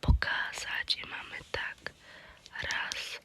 pokazać. I mamy tak. Raz,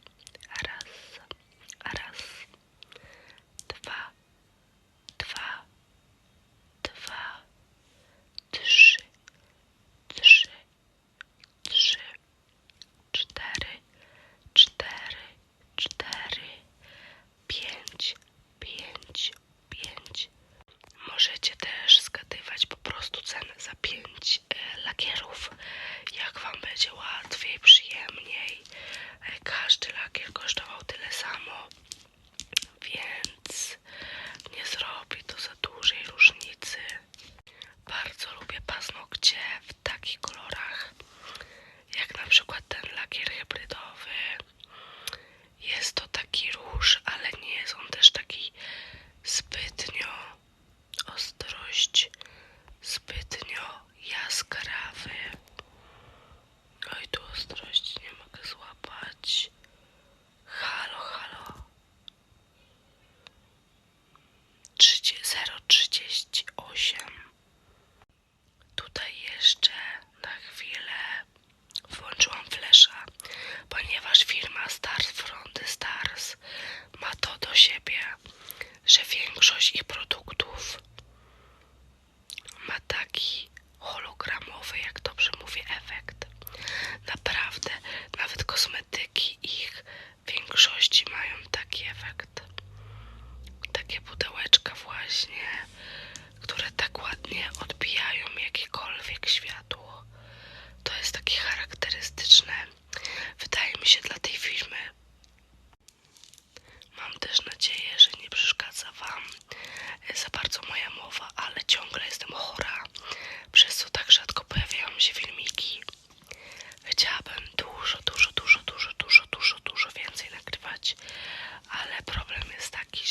miłość. kosmetyki ich w większości mają taki efekt. Takie pudełeczka właśnie, które tak ładnie odbijają jakiekolwiek światło. To jest takie charakterystyczne, wydaje mi się, dla tej firmy. Mam też nadzieję, że nie przeszkadza Wam za bardzo moja mowa, ale ciągle jestem chora, przez co tak rzadko pojawiają się filmiki. Chciałabym dużo, dużo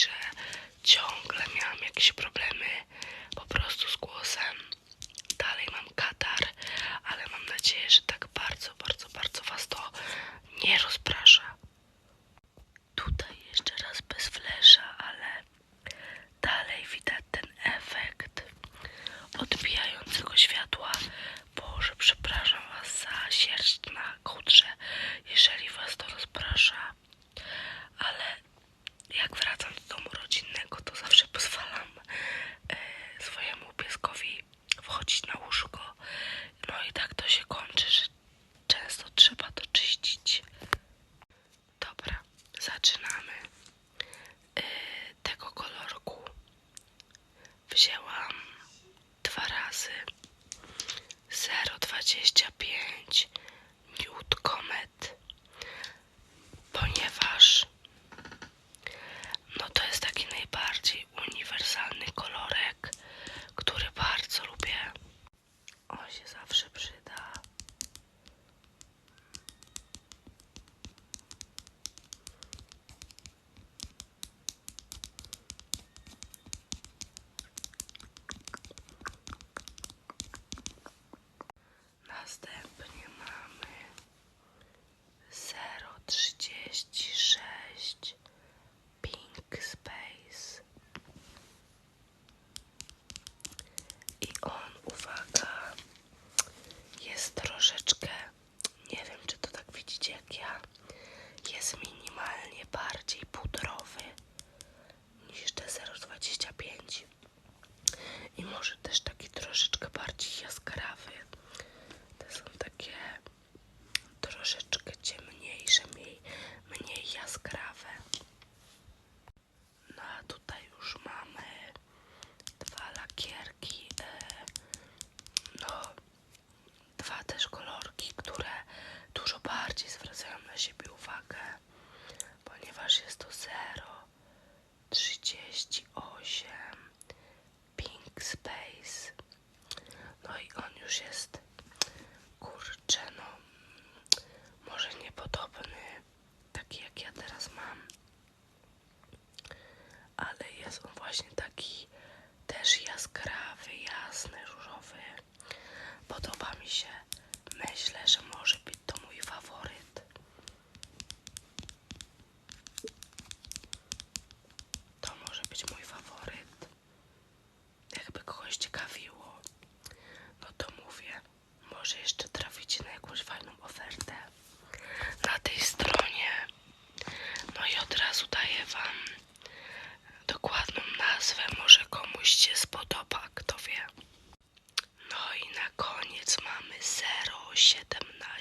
że ciągle miałam jakieś problemy po prostu z głosem. Dalej mam katar, ale mam nadzieję, że tak bardzo, bardzo, bardzo Was to nie rozprasza. Tutaj jeszcze raz bez flesza, ale dalej widać ten efekt odbijającego światła. Boże, przepraszam Was za sierść na kudrze, jeżeli Was to rozprasza.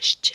Hoşça